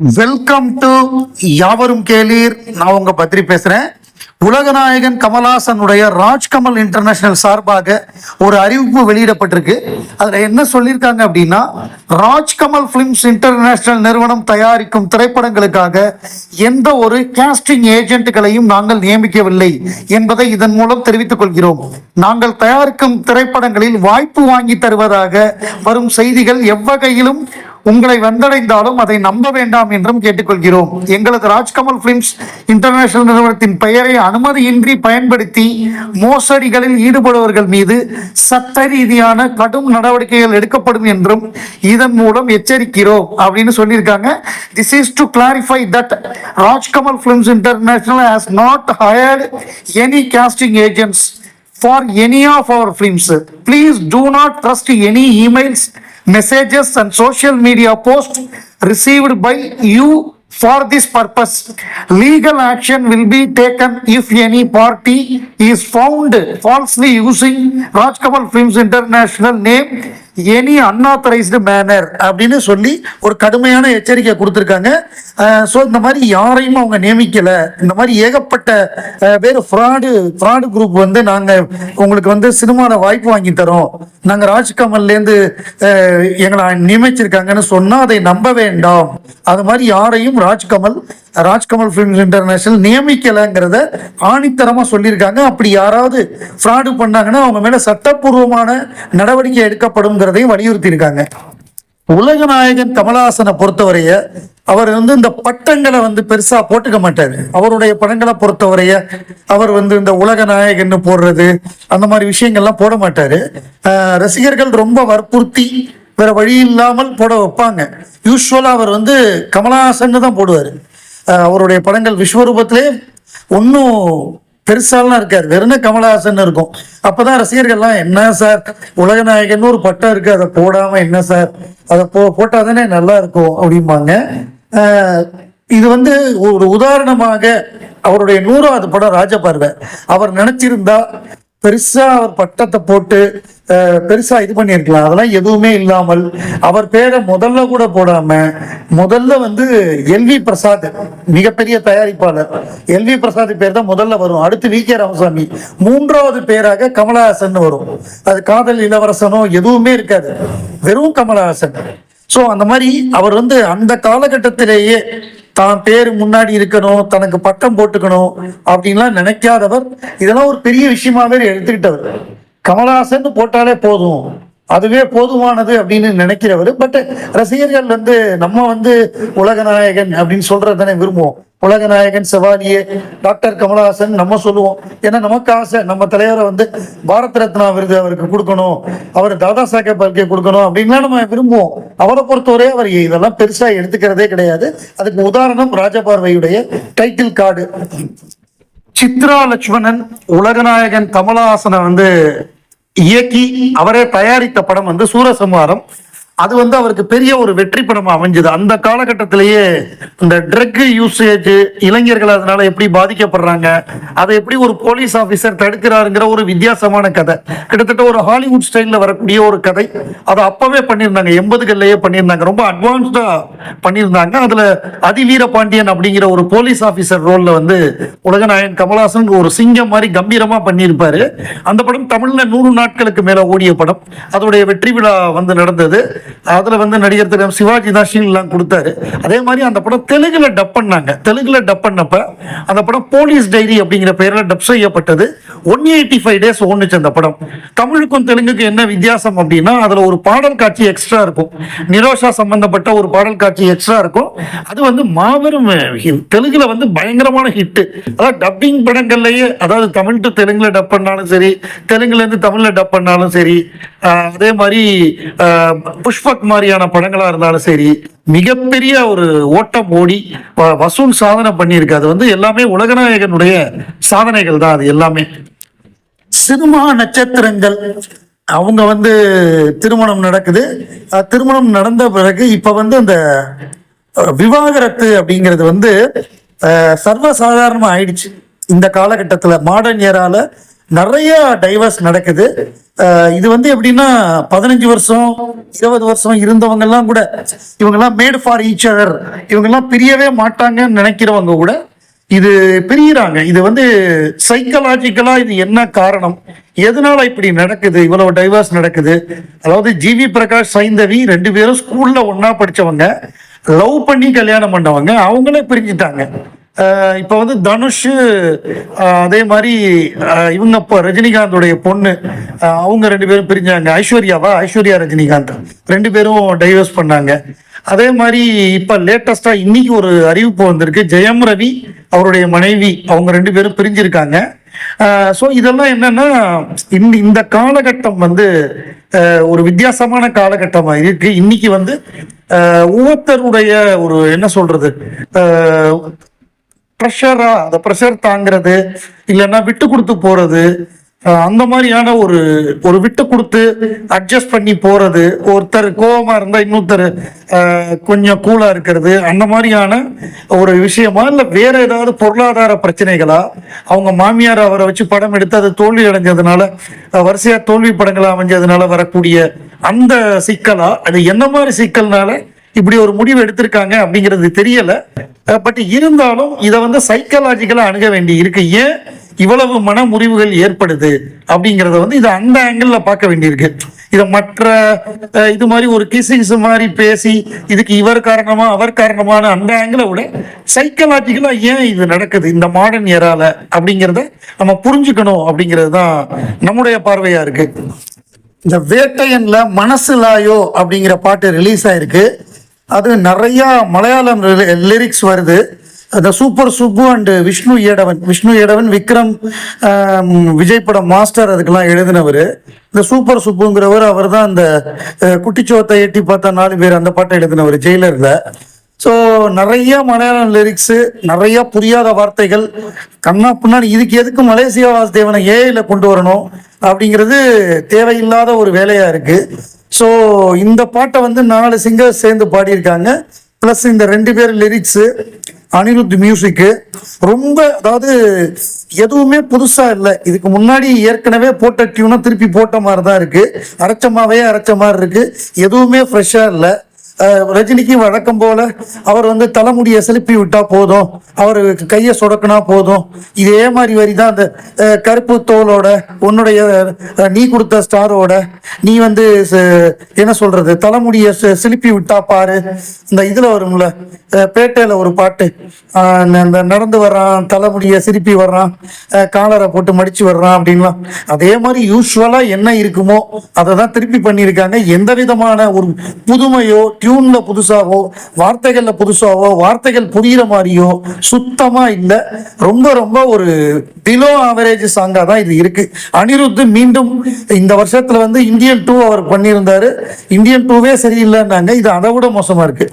Welcome to யாவரும் கேளீர். நான் உங்க பத்ரி பேசுறேன். உலகநாயகன் கமலாசனுடைய ராஜ்கமல் இன்டர்நேஷனல் சார்பாக ஒரு அறிவிப்பு வெளியிடப்பட்டிருக்கு. அதுல என்ன சொல்லியிருக்காங்க அப்படின்னா ராஜ்கமல் பிலிம்ஸ் இன்டர்நேஷனல் நிறுவனம் தயாரிக்கும் திரைப்படங்களுக்காக எந்த ஒரு கேஸ்டிங் ஏஜென்ட்களையும் நாங்கள் நியமிக்கவில்லை என்பதை இதன் மூலம் தெரிவித்துக் கொள்கிறோம். நாங்கள் தயாரிக்கும் திரைப்படங்களில் வாய்ப்பு வாங்கி தருவதாக வரும் செய்திகள் எவ்வகையிலும் உங்களை வந்தடைந்தாலும் அதை நம்ப வேண்டாம் என்றும் கேட்டுக்கொள்கிறோம். எங்களது ராஜ்கமல் பிலிம்ஸ் இன்டர்நேஷனல் நிறுவனத்தின் பெயரை அனுமதியின்றி பயன்படுத்தி மோசடிகளில் ஈடுபடுபவர்கள் மீது சட்ட ரீதியான கடும் நடவடிக்கைகள் எடுக்கப்படும் என்றும் இதன் மூலம் எச்சரிக்கிறோம் அப்படின்னு சொல்லியிருக்காங்க. This is to clarify that Rajkamal films international has not hired any casting agents for any of our films please do not trust any emails messages, and social media posts received by you for this purpose. Legal action will be taken if any party is found falsely using Rajkamal Films International name any unauthorised manner அப்படின்னு சொல்லி ஒரு கடுமையான எச்சரிக்கை கொடுத்துருக்காங்க. So இந்த மாதிரி யாரையும் அவங்க நியமிக்கலை. இந்த மாதிரி ஏகப்பட்ட பேர் ஃப்ராடு ஃப்ராடு குரூப் வந்து நாங்கள் உங்களுக்கு வந்து சினிமாவில் வாய்ப்பு வாங்கி தரோம். நாங்கள் ராஜ்கமல்லேருந்து எங்களை நியமிச்சிருக்காங்கன்னு சொன்னால் அதை நம்ப வேண்டாம். அது மாதிரி யாரையும் ராஜ்கமல் ராஜ்கமல் ஃபிலிம்ஸ் இன்டர்நேஷனல் நியமிக்கலைங்கிறத ஆணித்தரமாக சொல்லியிருக்காங்க. அப்படி யாராவது ஃப்ராடு பண்ணாங்கன்னா அவங்க மேலே சட்டப்பூர்வமான நடவடிக்கை எடுக்கப்படும்ங்கிறதையும் வலியுறுத்தியிருக்காங்க. உலகநாயகன் கமலஹாசனை பொறுத்தவரைய அவர் வந்து இந்த பட்டங்களை வந்து பெருசா போட்டுக்க மாட்டாரு. அவருடைய படங்களை பொறுத்தவரைய அவர் வந்து இந்த உலக நாயகன்னு போடுறது அந்த மாதிரி விஷயங்கள்லாம் போட மாட்டாரு. ஆஹ் ரசிகர்கள் ரொம்ப வற்புறுத்தி வேற வழி இல்லாமல் போட வைப்பாங்க. யூஸ்வலா அவர் வந்து கமலஹாசன் தான் போடுவார். அவருடைய படங்கள் விஸ்வரூபத்திலே ஒன்றும் பெருசாலாம் இருக்காது. வெறும் கமலஹாசன் இருக்கும். அப்போதான் ரசிகர்கள்லாம் என்ன சார்? உலகநாயகன் ஒரு பட்டம் இருக்கு. அதை போடாம என்ன சார்? அதை போ போட்டால் தானே நல்லா இருக்கும் அப்படிம்பாங்க. ஆஹ் இது வந்து ஒரு உதாரணமாக அவருடைய நூறாவது படம் ராஜபார்வை. அவர் நினைச்சிருந்தா பெருசா அவர் பட்டத்தை போட்டு அஹ், பெருசா இது பண்ணியிருக்கலாம். அதெல்லாம் எதுவுமே இல்லாமல் அவர் பேரை முதல்ல கூட போடாம முதல்ல வந்து எல்வி பிரசாத் மிகப்பெரிய தயாரிப்பாளர். எல்வி பிரசாத் பேர் தான் முதல்ல வரும். அடுத்து வி கே ராமசாமி. மூன்றாவது பேராக கமலஹாசன் வரும். அது காதல் இளவரசனோ எதுவுமே இருக்காது. வெறும் கமலஹாசன். ஸோ அந்த மாதிரி அவர் வந்து அந்த காலகட்டத்திலேயே தான் பேர் முன்னாடி இருக்கணும் தனக்கு பட்டம் போட்டுக்கணும் அப்படின்லாம் நினைக்காதவர். இதெல்லாம் ஒரு பெரிய விஷயமாவே எடுத்துக்கிட்டவர். கமலஹாசன் போட்டாலே போதும். அதுவே போதுமானது அப்படின்னு நினைக்கிறவர். பட் ரசிகர்கள் வந்து நம்ம வந்து உலகநாயகன் அப்படின்னு சொல்றது தானே விரும்புவோம். உலகநாயகன் செவாலியே டாக்டர் கமலஹாசன் நம்ம சொல்லுவோம். ஏன்னா நமக்கு ஆசை நம்ம தலைவரை வந்து பாரத் ரத்னா விருது அவருக்கு கொடுக்கணும். அவர் தாதா சாஹேப் பால்கே கொடுக்கணும் அப்படின்லாம் நம்ம விரும்புவோம். அவரை பொறுத்தவரை அவர் இதெல்லாம் பெருசா எடுத்துக்கிறதே கிடையாது. அதுக்கு உதாரணம் ராஜபார்வையுடைய டைட்டில் கார்டு சித்ரா லட்சுமணன் உலகநாயகன் கமலஹாசனை வந்து இயக்கி அவரே தயாரித்த படம் வந்து சூரசம்ஹாரம். அது வந்து அவருக்கு பெரிய ஒரு வெற்றி படம் அமைஞ்சது. அந்த காலகட்டத்திலேயே இந்த ட்ரக் யூசேஜ் இளைஞர்கள் அதனால எப்படி பாதிக்கப்படுறாங்க அதை எப்படி ஒரு போலீஸ் ஆஃபீஸர் தடுக்கிறாருங்கிற ஒரு வித்தியாசமான கதை. கிட்டத்தட்ட ஒரு ஹாலிவுட் ஸ்டைலில் வரக்கூடிய ஒரு கதை. அதை அப்பவே பண்ணியிருந்தாங்க. எண்பதுகள்லேயே பண்ணியிருந்தாங்க. ரொம்ப அட்வான்ஸ்டா பண்ணியிருந்தாங்க. அதுல அதிவீர பாண்டியன் அப்படிங்கிற ஒரு போலீஸ் ஆஃபீஸர் ரோல்ல வந்து உலகநாயகன் கமலஹாசன் ஒரு சிங்கம் மாதிரி கம்பீரமா பண்ணியிருப்பாரு. அந்த படம் தமிழ்ல நூறு நாட்களுக்கு மேல ஓடிய படம். அதோடைய வெற்றி விழா வந்து நடந்தது. அதுல வந்து நடிகர் திரு சிவாஜி தான் ஷீல் எல்லாம் கொடுத்தாரு. அதே மாதிரி அந்த படம் தெலுங்குல டப் பண்ணாங்க. தெலுங்குல டப் பண்ணப்ப அந்த படம் போலீஸ் டைரி அப்படிங்கிற பெயர்ல டப் செய்யப்பட்டது. ஒன் எயிட்டி ஃபைவ் டேஸ் ஓடுச்சு அந்த படம். தமிழுக்கும் தெலுங்குக்கு என்ன வித்தியாசம் அப்படின்னா அதுல ஒரு பாடல் காட்சி எக்ஸ்ட்ரா இருக்கும். நிரோஷா சம்பந்தப்பட்ட ஒரு பாடல் காட்சி எக்ஸ்ட்ரா இருக்கும். அது வந்து மாபெரும் தெலுங்கில் தெலுங்குல வந்து பயங்கரமான ஹிட்டு அதாவது டப்பிங் படங்கள்லயே அதாவது தமிழ் டு தெலுங்குல டப் பண்ணாலும் சரி தெலுங்குல இருந்து தமிழ்ல டப் பண்ணாலும் சரி அதே மாதிரி ஆஹ் புஷ்பக் மாதிரியான படங்களா இருந்தாலும் சரி மிகப்பெரிய ஒரு ஓட்டம் ஓடி வசூல் சாதனை பண்ணியிருக்கு. அது வந்து எல்லாமே உலகநாயகனுடைய சாதனைகள் தான் அது எல்லாமே. சினிமா நட்சத்திரங்கள் அவங்க வந்து திருமணம் நடக்குது. திருமணம் நடந்த பிறகு இப்ப வந்து அந்த விவாகரத்து அப்படிங்கிறது வந்து அஹ், ஆயிடுச்சு. இந்த காலகட்டத்தில் மாடர்ன் ஏரால நிறைய டைவர்ஸ் நடக்குது. இது வந்து எப்படின்னா பதினஞ்சு வருஷம் இருபது வருஷம் இருந்தவங்க எல்லாம் கூட இவங்க எல்லாம் மேட் ஃபார் ஈச் அதர் இவங்க எல்லாம் பிரியவே மாட்டாங்கன்னு நினைக்கிறவங்க கூட இது பிரியிறாங்க. இது வந்து சைக்கலாஜிக்கலா இது என்ன காரணம்? எதனால இப்படி நடக்குது? இவ்வளவு டைவர்ஸ் நடக்குது. அதாவது ஜிவி பிரகாஷ் சைந்தவி ரெண்டு பேரும் ஸ்கூல்ல ஒன்னா படிச்சவங்க. லவ் பண்ணி கல்யாணம் பண்ணவங்க. அவங்களே பிரிஞ்சுட்டாங்க. இப்போ வந்து தனுஷ் அதே மாதிரி இவங்க இப்போ ரஜினிகாந்தோடைய பொண்ணு. அவங்க ரெண்டு பேரும் பிரிஞ்சாங்க. ஐஸ்வர்யாவா? ஐஸ்வர்யா ரஜினிகாந்த். ரெண்டு பேரும் டைவர்ஸ் பண்ணாங்க. அதே மாதிரி இப்போ லேட்டஸ்டாக இன்னைக்கு ஒரு அறிவிப்பு வந்திருக்கு. ஜெயம் ரவி அவருடைய மனைவி அவங்க ரெண்டு பேரும் பிரிஞ்சிருக்காங்க. ஸோ இதெல்லாம் என்னன்னா இந்த இந்த காலகட்டம் வந்து ஒரு வித்தியாசமான காலகட்டமா இருக்கு. இன்னைக்கு வந்து ஒவ்வொருத்தருடைய ஒரு என்ன சொல்றது ப்ரெஷரா அந்த ப்ரெஷர் தாங்கிறது இல்லைன்னா விட்டு கொடுத்து போறது அந்த மாதிரியான ஒரு ஒரு விட்டு கொடுத்து அட்ஜஸ்ட் பண்ணி போறது ஒருத்தர் கோவமா இருந்தா இன்னொருத்தர் கொஞ்சம் கூலா இருக்கிறது அந்த மாதிரியான ஒரு விஷயமா இல்ல வேற ஏதாவது பொருளாதார பிரச்சனைகளா அவங்க மாமியார் அவரை வச்சு படம் எடுத்து அது தோல்வி அடைஞ்சதுனால வரிசையாக வரிசையா தோல்வி படங்களா அமைஞ்சதுனால வரக்கூடிய அந்த சிக்கலா அது என்ன மாதிரி சிக்கல்னால இப்படி ஒரு முடிவு எடுத்திருக்காங்க அப்படிங்கிறது தெரியல. பட் இருந்தாலும் இதை வந்து சைக்கலாஜிக்கலாக அணுக வேண்டி இருக்கு. ஏன் இவ்வளவு மன முறிவுகள் ஏற்படுது அப்படிங்கிறத வந்து இதை அந்த ஆங்கிளில் பார்க்க வேண்டியிருக்கு. இதை மற்ற இது மாதிரி ஒரு கிசிங்ஸ் மாதிரி பேசி இதுக்கு இவர் காரணமா அவர் காரணமான அந்த ஆங்கிளை விட சைக்கலாஜிக்கலாக ஏன் இது நடக்குது இந்த மாடர்ன் இயரால அப்படிங்கிறத நம்ம புரிஞ்சுக்கணும் அப்படிங்கிறது தான் நம்முடைய பார்வையாக இருக்கு. இந்த வேட்டையன்ல மனசுலாயோ அப்படிங்கிற பாட்டு ரிலீஸ் ஆயிருக்கு. அது நிறைய மலையாளம் லிரிக்ஸ் வருது. அந்த சூப்பர் சுப்பு அண்டு விஷ்ணு ஏடவன் விஷ்ணு ஏடவன் விக்ரம் விஜய் படம் மாஸ்டர் அதுக்கெல்லாம் எழுதினவர். இந்த சூப்பர் சுப்புங்கிறவர் அவர் தான் அந்த குட்டிச்சோத்தை எட்டி பார்த்தா நாலு பேர் அந்த பாட்டை எழுதினவர் ஜெயிலரில். ஸோ நிறைய மலையாளம் லிரிக்ஸு நிறைய புரியாத வார்த்தைகள். கண்ணா பின்னாடி இதுக்கு எதுக்கு மலேசியா வாசுதேவனை ஏஐல கொண்டு வரணும்? அப்படிங்கிறது தேவையில்லாத ஒரு வேலையா இருக்கு. ஸோ இந்த பாட்டை வந்து நாலு சிங்கர்ஸ் சேர்ந்து பாடியிருக்காங்க. ப்ளஸ் இந்த ரெண்டு பேர் லிரிக்ஸு அனிருத் மியூசிக்கு ரொம்ப அதாவது எதுவுமே புதுசாக இல்லை. இதுக்கு முன்னாடி ஏற்கனவே போட்ட டியூனை திருப்பி போட்ட மாதிரி தான் இருக்குது அரைச்ச மாவே அரைச்ச மாதிரி இருக்குது எதுவுமே ஃப்ரெஷ்ஷாக இல்லை. ரஜினிக்கு வழக்கம் போல அவர் வந்து தலைமுடியை செலுப்பி விட்டா போதும். அவர் கையை சொடக்குனா போதும். இதே மாதிரி வரி தான் அந்த கருப்பு தோலோட உன்னுடைய நீ கொடுத்த ஸ்டாரோட நீ வந்து ச- என்ன சொல்றது தலைமுடியை செலுப்பி விட்டா பாரு. இந்த இதுல வரும்ல பேட்டையில ஒரு பாட்டு. இந்த நடந்து வர்றான் தலைமுடியை சிரிப்பி வர்றான் காலரை போட்டு மடிச்சு வர்றான் அப்படின்லாம். அதே மாதிரி யூஸ்வலா என்ன இருக்குமோ அதை தான் திருப்பி பண்ணியிருக்காங்க. எந்த விதமான ஒரு புதுமையோ டியூன்ல புதுசாவோ வார்த்தைகள்ல புதுசாவோ வார்த்தைகள் புரியுற மாதிரியோ சுத்தமா இல்லை. ரொம்ப ரொம்ப ஒரு பிலோ ஆவரேஜ் சாங்கா தான் இது இருக்கு. அனிருத் மீண்டும் இந்த வருஷத்துல வந்து இந்தியன் டூ அவர் பண்ணியிருந்தாரு. இந்தியன் டூவே சரியில்லைன்னாங்க. இது அதை விட மோசமா இருக்கு.